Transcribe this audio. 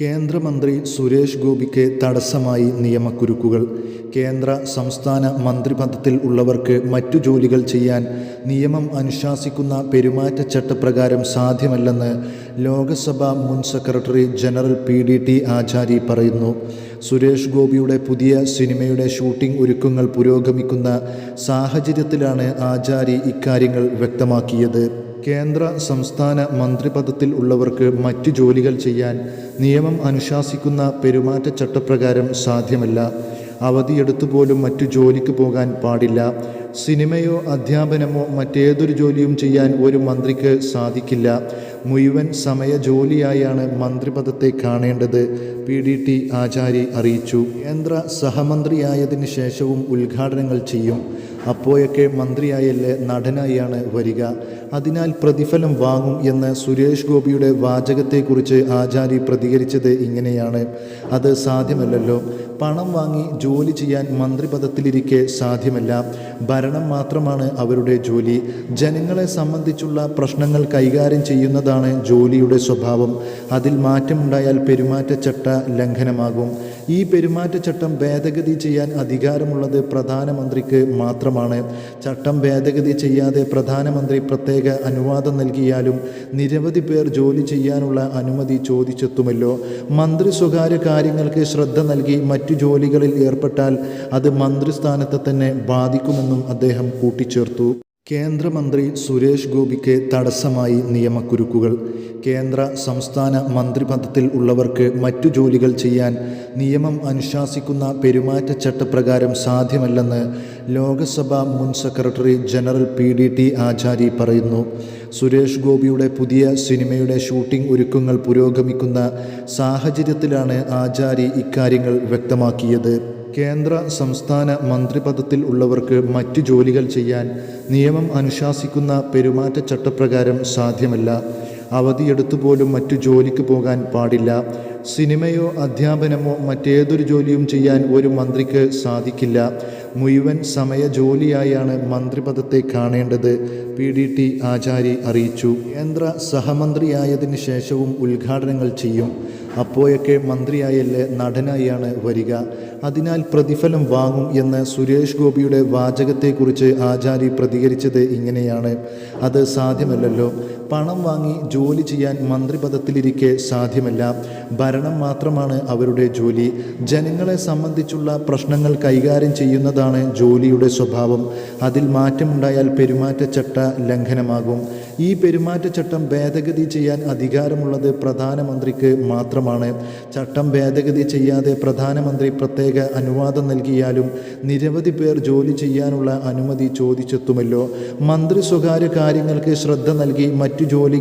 കേന്ദ്രമന്ത്രി സുരേഷ് ഗോപിക്ക് തടസ്സമായി നിയമക്കുരുക്കുകൾ. കേന്ദ്ര സംസ്ഥാന മന്ത്രിപദത്തിൽ ഉള്ളവർക്ക് മറ്റു ജോലികൾ ചെയ്യാൻ നിയമം അനുശാസിക്കുന്ന പെരുമാറ്റച്ചട്ടപ്രകാരം സാധ്യമല്ലെന്ന് ലോകസഭ മുൻ secretary general P D T Achari പറയുന്നു. സുരേഷ് ഗോപിയുടെ പുതിയ സിനിമയുടെ ഷൂട്ടിംഗ് ഒരുക്കങ്ങൾ പുരോഗമിക്കുന്ന സാഹചര്യത്തിലാണ് ആചാരി ഇക്കാര്യങ്ങൾ വ്യക്തമാക്കിയത്. കേന്ദ്ര സംസ്ഥാന മന്ത്രിപദത്തിൽ ഉള്ളവർക്ക് മറ്റു ജോലികൾ ചെയ്യാൻ നിയമം അനുശാസിക്കുന്ന പെരുമാറ്റച്ചട്ടപ്രകാരം സാധ്യമല്ല. അവധിയെടുത്തുപോലും മറ്റു ജോലിക്ക് പോകാൻ പാടില്ല. സിനിമയോ അധ്യാപനമോ മറ്റേതൊരു ജോലിയും ചെയ്യാൻ ഒരു മന്ത്രിക്ക് സാധിക്കില്ല. മുഴുവൻ സമയ ജോലിയായാണ് മന്ത്രിപദത്തെ കാണേണ്ടത്. പി ഡി ടി ആചാരി അറിയിച്ചു. കേന്ദ്ര സഹമന്ത്രിയായതിനു ശേഷവും ഉദ്ഘാടനങ്ങൾ ചെയ്യും. അപ്പോഴൊക്കെ മന്ത്രിയായല്ലേ നടനായാണ് വരിക. അതിനാൽ പ്രതിഫലം വാങ്ങും എന്ന് സുരേഷ് ഗോപിയുടെ വാചകത്തെക്കുറിച്ച് ആചാരി പ്രതികരിച്ചത് ഇങ്ങനെയാണ്. അത് സാധ്യമല്ലല്ലോ. പണം വാങ്ങി ജോലി ചെയ്യാൻ മന്ത്രിപദത്തിലിരിക്കെ സാധ്യമല്ല. ഭരണം മാത്രമാണ് അവരുടെ ജോലി. ജനങ്ങളെ സംബന്ധിച്ചുള്ള പ്രശ്നങ്ങൾ കൈകാര്യം ചെയ്യുന്നതാണ് ജോലിയുടെ സ്വഭാവം. അതിൽ മാറ്റമുണ്ടായാൽ പെരുമാറ്റച്ചട്ട ലംഘനമാകും. ഈ പെരുമാറ്റച്ചട്ടം ഭേദഗതി ചെയ്യാൻ അധികാരമുള്ളത് പ്രധാനമന്ത്രിക്ക് മാത്രമാണ്. ചട്ടം ഭേദഗതി ചെയ്യാതെ പ്രധാനമന്ത്രി പ്രത്യേക അനുവാദം നൽകിയാലും നിരവധി പേർ ജോലി ചെയ്യാനുള്ള അനുമതി ചോദിച്ചെത്തുമല്ലോ. മന്ത്രി സ്വകാര്യ കാര്യങ്ങൾക്ക് ശ്രദ്ധ നൽകി മറ്റു ജോലികളിൽ ഏർപ്പെട്ടാൽ അത് മന്ത്രിസ്ഥാനത്തെ തന്നെ ബാധിക്കുമെന്നും അദ്ദേഹം കൂട്ടിച്ചേർത്തു. കേന്ദ്രമന്ത്രി സുരേഷ് ഗോപിക്ക് തടസ്സമായി നിയമക്കുരുക്കുകൾ. കേന്ദ്ര സംസ്ഥാന മന്ത്രിപദത്തിൽ ഉള്ളവർക്ക് മറ്റു ജോലികൾ ചെയ്യാൻ നിയമം അനുശാസിക്കുന്ന പെരുമാറ്റച്ചട്ടപ്രകാരം സാധ്യമല്ലെന്ന് ലോകസഭ മുൻ secretary general P D T Achari പറയുന്നു. സുരേഷ് ഗോപിയുടെ പുതിയ സിനിമയുടെ ഷൂട്ടിംഗ് ഒരുക്കങ്ങൾ പുരോഗമിക്കുന്ന സാഹചര്യത്തിലാണ് ആചാരി ഇക്കാര്യങ്ങൾ വ്യക്തമാക്കിയത്. കേന്ദ്ര സംസ്ഥാന മന്ത്രിപദത്തിൽ ഉള്ളവർക്ക് മറ്റു ജോലികൾ ചെയ്യാൻ നിയമം അനുശാസിക്കുന്ന പെരുമാറ്റച്ചട്ടപ്രകാരം സാധ്യമല്ല. അവധിയെടുത്തു പോലും മറ്റു ജോലിക്ക് പോകാൻ പാടില്ല. സിനിമയോ അധ്യാപനമോ മറ്റേതൊരു ജോലിയും ചെയ്യാൻ ഒരു മന്ത്രിക്ക് സാധിക്കില്ല. മുഴുവൻ സമയ ജോലിയായാണ് മന്ത്രിപദത്തെ കാണേണ്ടത് പി ഡി ടി ആചാരി അറിയിച്ചു. കേന്ദ്ര സഹമന്ത്രിയായതിനു ശേഷവും ഉദ്ഘാടനങ്ങൾ ചെയ്യും. അപ്പോഴൊക്കെ മന്ത്രിയായല്ലേ നടനായാണ് വരിക. അതിനാൽ പ്രതിഫലം വാങ്ങും എന്ന് സുരേഷ് ഗോപിയുടെ വാചകത്തെക്കുറിച്ച് ആചാരി പ്രതികരിച്ചത് ഇങ്ങനെയാണ്. അത് സാധ്യമല്ലല്ലോ. പണം വാങ്ങി ജോലി ചെയ്യാൻ മന്ത്രിപദത്തിലിരിക്കെ സാധ്യമല്ല. ഭരണം മാത്രമാണ് അവരുടെ ജോലി. ജനങ്ങളെ സംബന്ധിച്ചുള്ള പ്രശ്നങ്ങൾ കൈകാര്യം ചെയ്യുന്നതാണ് ജോലിയുടെ സ്വഭാവം. അതിൽ മാറ്റമുണ്ടായാൽ പെരുമാറ്റച്ചട്ട ലംഘനമാകും. ഈ പെരുമാറ്റച്ചട്ടം ഭേദഗതി ചെയ്യാൻ അധികാരമുള്ളത് പ്രധാനമന്ത്രിക്ക് മാത്രമാണ്. ചട്ടം ഭേദഗതി ചെയ്യാതെ പ്രധാനമന്ത്രി പ്രത്യേക അനുവാദം നൽകിയാലും നിരവധി പേർ ജോലി ചെയ്യാനുള്ള അനുമതി ചോദിച്ചെത്തുമല്ലോ. മന്ത്രി സ്വകാര്യ കാര്യങ്ങൾക്ക് ശ്രദ്ധ നൽകി മറ്റു ജോലികൾ